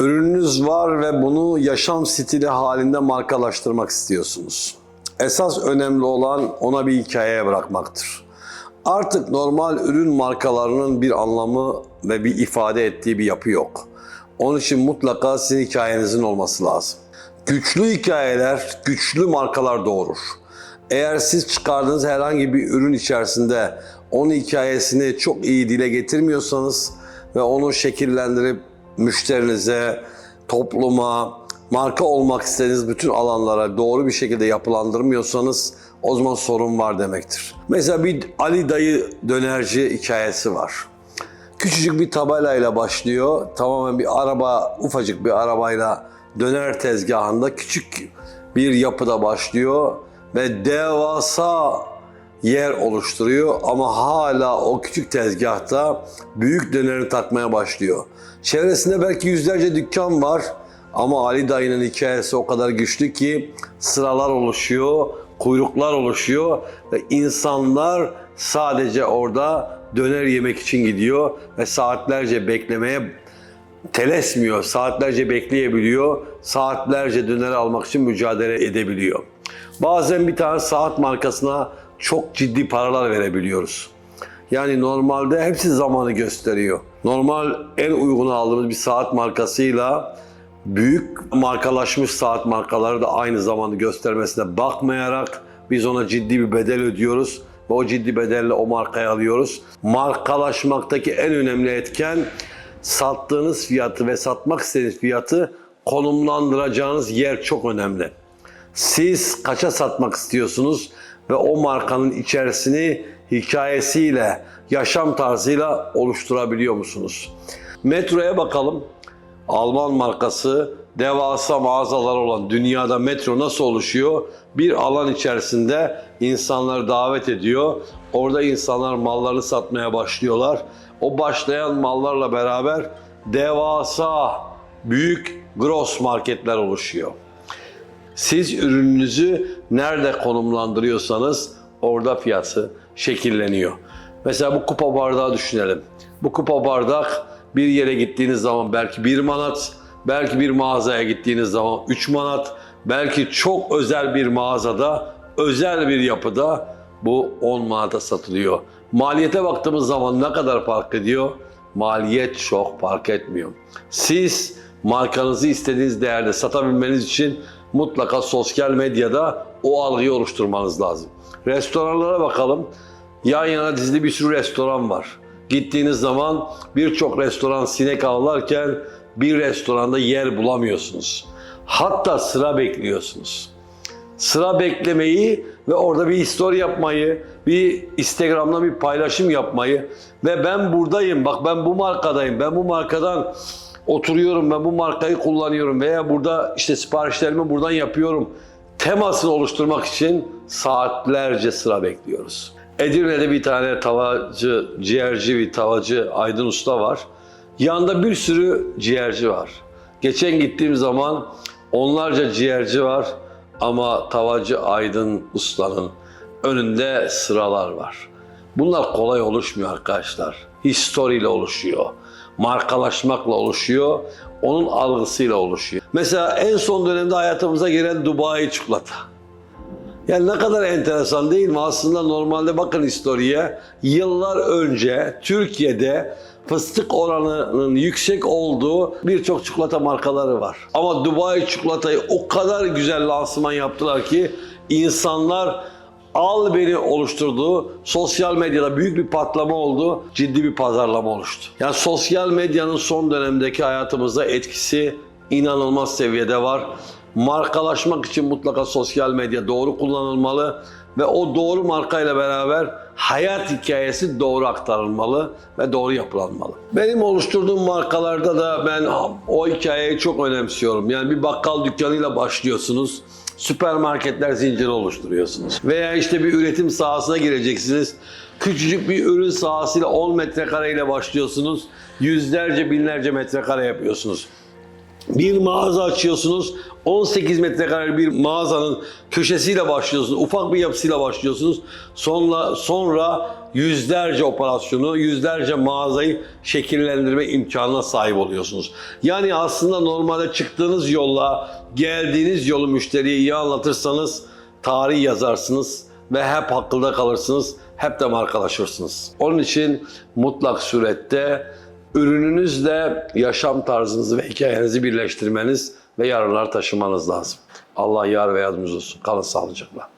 Ürününüz var ve bunu yaşam stili halinde markalaştırmak istiyorsunuz. Esas önemli olan ona bir hikayeye bırakmaktır. Artık normal ürün markalarının bir anlamı ve bir ifade ettiği bir yapı yok. Onun için mutlaka sizin hikayenizin olması lazım. Güçlü hikayeler, güçlü markalar doğurur. Eğer siz çıkardığınız herhangi bir ürün içerisinde onun hikayesini çok iyi dile getirmiyorsanız ve onu şekillendirip müşterinize, topluma, marka olmak istediğiniz bütün alanlara doğru bir şekilde yapılandırmıyorsanız o zaman sorun var demektir. Mesela bir Ali Dayı dönerci hikayesi var. Küçücük bir tabelayla başlıyor. Tamamen bir araba, ufacık bir arabayla döner tezgahında küçük bir yapıda başlıyor ve devasa yer oluşturuyor ama hala o küçük tezgahta büyük döneri takmaya başlıyor. Çevresinde belki yüzlerce dükkan var ama Ali Dayı'nın hikayesi o kadar güçlü ki sıralar oluşuyor, kuyruklar oluşuyor ve insanlar sadece orada döner yemek için gidiyor ve saatlerce beklemeye telesmiyor, saatlerce bekleyebiliyor, saatlerce döner almak için mücadele edebiliyor. Bazen bir tane saat markasına çok ciddi paralar verebiliyoruz. Yani normalde hepsi zamanı gösteriyor. Normal en uygun aldığımız bir saat markasıyla büyük markalaşmış saat markaları da aynı zamanı göstermesine bakmayarak biz ona ciddi bir bedel ödüyoruz ve o ciddi bedelle o markayı alıyoruz. Markalaşmaktaki en önemli etken sattığınız fiyatı ve satmak istediğiniz fiyatı konumlandıracağınız yer çok önemli. Siz kaça satmak istiyorsunuz ve o markanın içerisini hikayesiyle, yaşam tarzıyla oluşturabiliyor musunuz? Metroya bakalım. Alman markası devasa mağazalar olan dünyada metro nasıl oluşuyor? Bir alan içerisinde insanları davet ediyor. Orada insanlar mallarını satmaya başlıyorlar. O başlayan mallarla beraber devasa büyük gross marketler oluşuyor. Siz ürününüzü nerede konumlandırıyorsanız orada fiyatı şekilleniyor. Mesela bu kupa bardağı düşünelim. Bu kupa bardak bir yere gittiğiniz zaman belki 1 manat, belki bir mağazaya gittiğiniz zaman 3 manat, belki çok özel bir mağazada, özel bir yapıda bu 10 manata satılıyor. Maliyete baktığımız zaman ne kadar fark ediyor? Maliyet çok fark etmiyor. Siz markanızı istediğiniz değerde satabilmeniz için mutlaka sosyal medyada o algıyı oluşturmanız lazım. Restoranlara bakalım. Yan yana dizili bir sürü restoran var. Gittiğiniz zaman birçok restoran sinek avlarken bir restoranda yer bulamıyorsunuz. Hatta sıra bekliyorsunuz. Sıra beklemeyi ve orada bir story yapmayı, bir Instagram'da bir paylaşım yapmayı ve ben buradayım, bak ben bu markadayım, ben bu markadan oturuyorum, ben bu markayı kullanıyorum veya burada işte siparişlerimi buradan yapıyorum temasını oluşturmak için saatlerce sıra bekliyoruz. Edirne'de bir tane tavacı, ciğerci bir tavacı Aydın Usta var. Yanında bir sürü ciğerci var. Geçen gittiğim zaman onlarca ciğerci var ama tavacı Aydın Usta'nın önünde sıralar var. Bunlar kolay oluşmuyor arkadaşlar. Historiyle oluşuyor. Markalaşmakla oluşuyor. Onun algısıyla oluşuyor. Mesela en son dönemde hayatımıza giren Dubai çikolata. Yani ne kadar enteresan değil mi? Aslında normalde bakın historiye yıllar önce Türkiye'de fıstık oranının yüksek olduğu birçok çikolata markaları var. Ama Dubai çikolatayı o kadar güzel lansman yaptılar ki insanlar al beni oluşturduğu sosyal medyada büyük bir patlama oldu. Ciddi bir pazarlama oluştu. Yani sosyal medyanın son dönemdeki hayatımızda etkisi inanılmaz seviyede var. Markalaşmak için mutlaka sosyal medya doğru kullanılmalı ve o doğru markayla beraber hayat hikayesi doğru aktarılmalı ve doğru yapılanmalı. Benim oluşturduğum markalarda da ben o hikayeyi çok önemsiyorum. Yani bir bakkal dükkanıyla başlıyorsunuz süpermarketler zinciri oluşturuyorsunuz. Veya işte bir üretim sahasına gireceksiniz. Küçücük bir ürün sahasıyla 10 metrekareyle başlıyorsunuz. Yüzlerce binlerce metrekare yapıyorsunuz. Bir mağaza açıyorsunuz. 18 metrekare bir mağazanın köşesiyle başlıyorsunuz. Ufak bir yapısıyla başlıyorsunuz. Sonra sonra yüzlerce operasyonu, yüzlerce mağazayı şekillendirme imkanına sahip oluyorsunuz. Yani aslında normalde çıktığınız yolla geldiğiniz yolu müşteriye iyi anlatırsanız tarih yazarsınız ve hep hakkında kalırsınız, hep de markalaşırsınız. Onun için mutlak surette ürününüzle yaşam tarzınızı ve hikayenizi birleştirmeniz ve yarınlar taşımanız lazım. Allah yar ve yardımcınız olsun. Kalın sağlıcakla.